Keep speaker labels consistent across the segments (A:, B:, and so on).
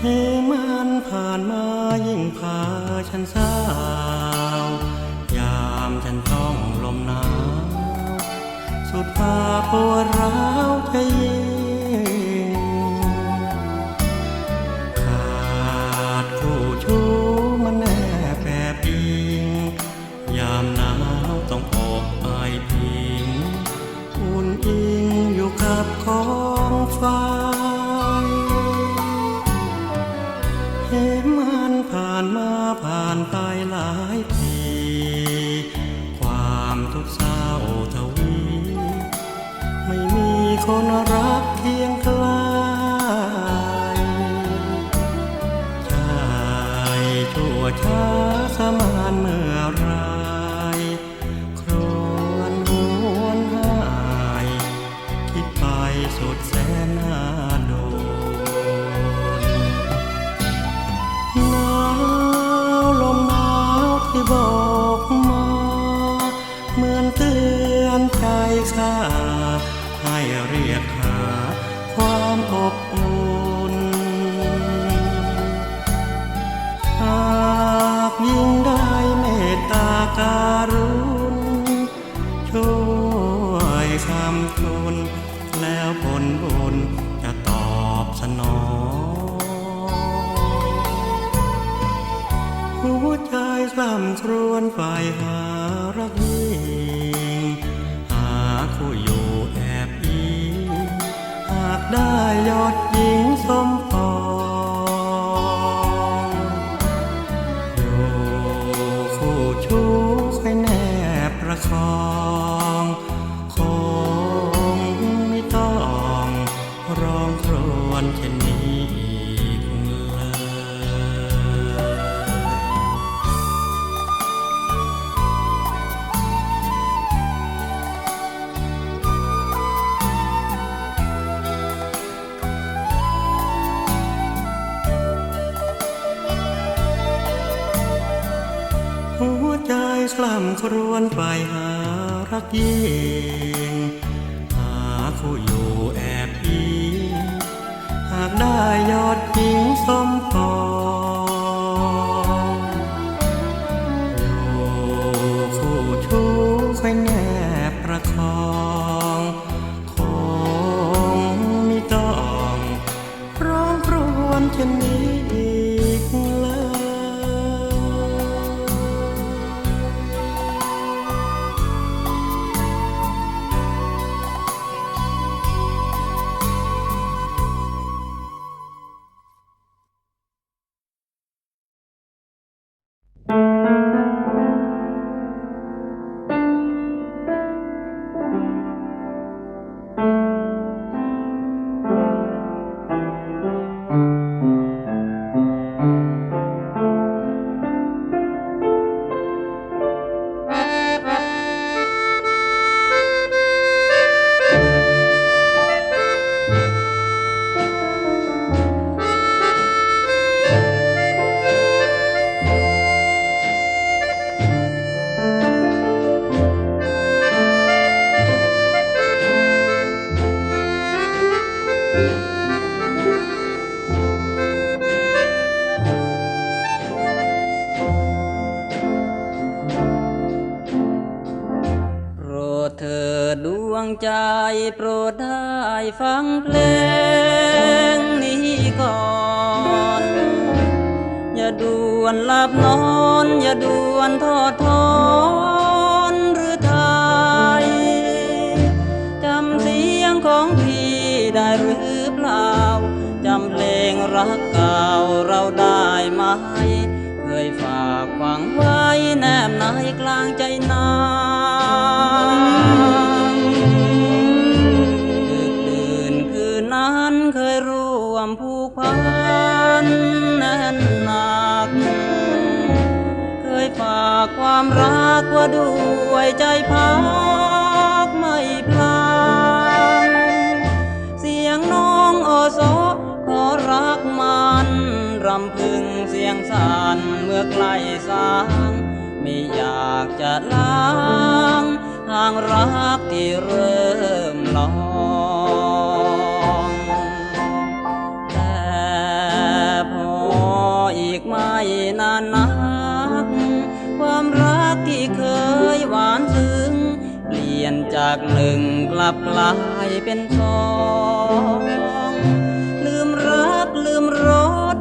A: เฮมันผ่านมายิ่งพาฉันเศร้ายามฉันต้องลมหนาว สุดภาปวดร้าวจ ทุกเศร้าทวีไม่มีคนรักเคียงไกลายชั่วช้าสมานเมือ เรียกหาความอบอุ่นหากยิ่งได้เมตตาการุณช่วยคำทุน แล้วผลบุญจะตอบสนองหัวใจสล่ำครวญฝ่ายหารักยิ่งหาคู่อยู่แอบ ได้ยอดหญิงสมปองอยู่คู่ชู้ค่อยแนบประคองคงไม่ต้องร้องครวญเช่น รวนไปหารักยิ่งหาคู่อยู่แอบอิงหากได้ยอดหญิงสมปอง
B: ใจโปรดได้ฟังเพลงนี้ก่อน อย่าด่วนหลับนอน อย่าด่วนทอดทอนหรือไทยจำเสียงของพี่ได้หรือเปล่า จำเพลงรักเก่าเราได้ไหม เคยฝากหวังไว้แนบในกลางใจนา ความรักว่าด้วยใจพักไม่พลางเสียงน้องโอโซขอรักมันรำพึงเสียงสานเมื่อใกล้สางไม่อยากจะล้างทางรักที่เริ่มลองแต่พออีกไม่นาน จากหนึ่งกลับกลายเป็นสองลืมรักลืมรส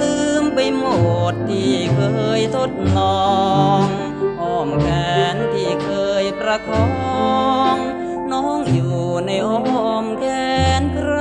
B: ลืมไปหมดที่เคยทดลองอ้อมแขนที่เคยประคองน้องอยู่ในอ้อมแขนใคร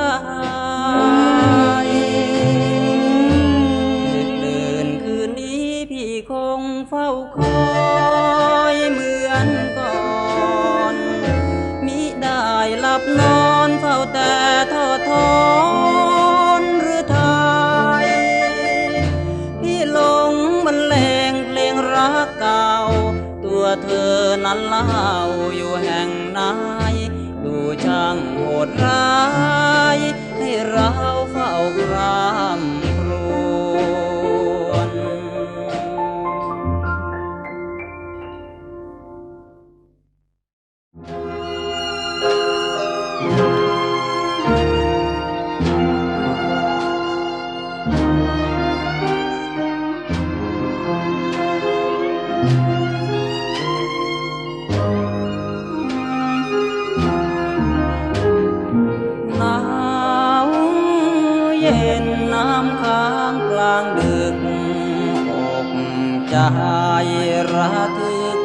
B: อนั้นเล่าอยู่แห่งไหนดูช่างโหดร้าย ให้เราเฝ้าครา ใจระทึก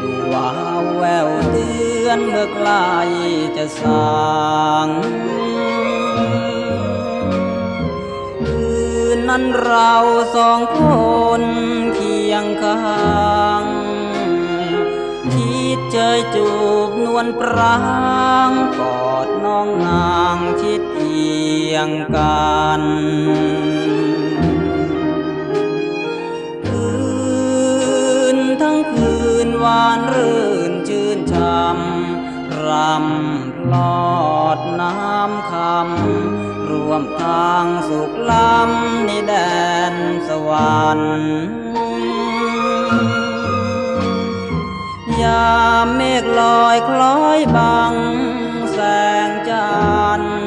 B: ดูวาแววเตือนเมื่อใกลจะสางคืนนั้นเราสองคนเคียงข้างคิดเจยจูบนวลปรางกอดน้องนางชิดเอียงกัน ทั้งคืนหวานรื่นชื่นช่ำรำพลอดน้ำคำรวมทางสุขล้ำในแดนสวรรค์ยามเมฆลอยคล้อยบังแสงจันทร์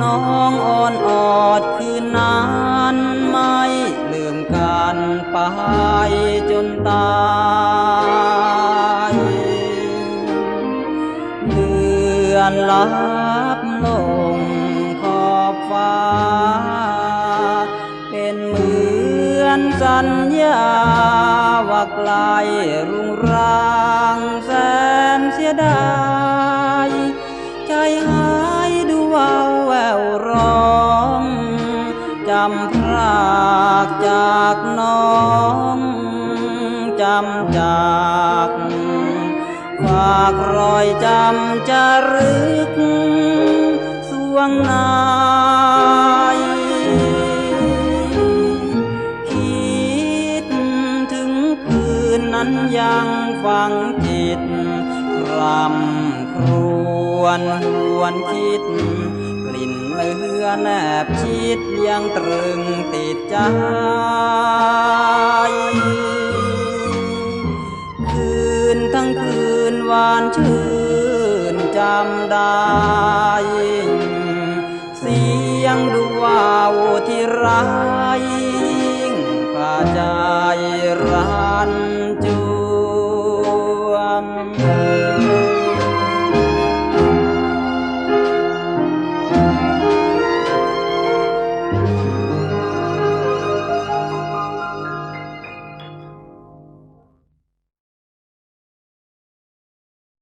B: น้องอ่อนออายเดือนลับลงขอบฟ้า เป็นเหมือนสัญญาว่าไกลรุ่งรางแสนเสียดายใจหายดูวาวแววร้องจำพรากจากน้อง จำจากฝากรอยจำจะรึก สวงในคิดถึงคืนนั้นยังฟังจิตรำครวนวนคิด กลิ่นเลือแนบชิดยังตรึงติดใจ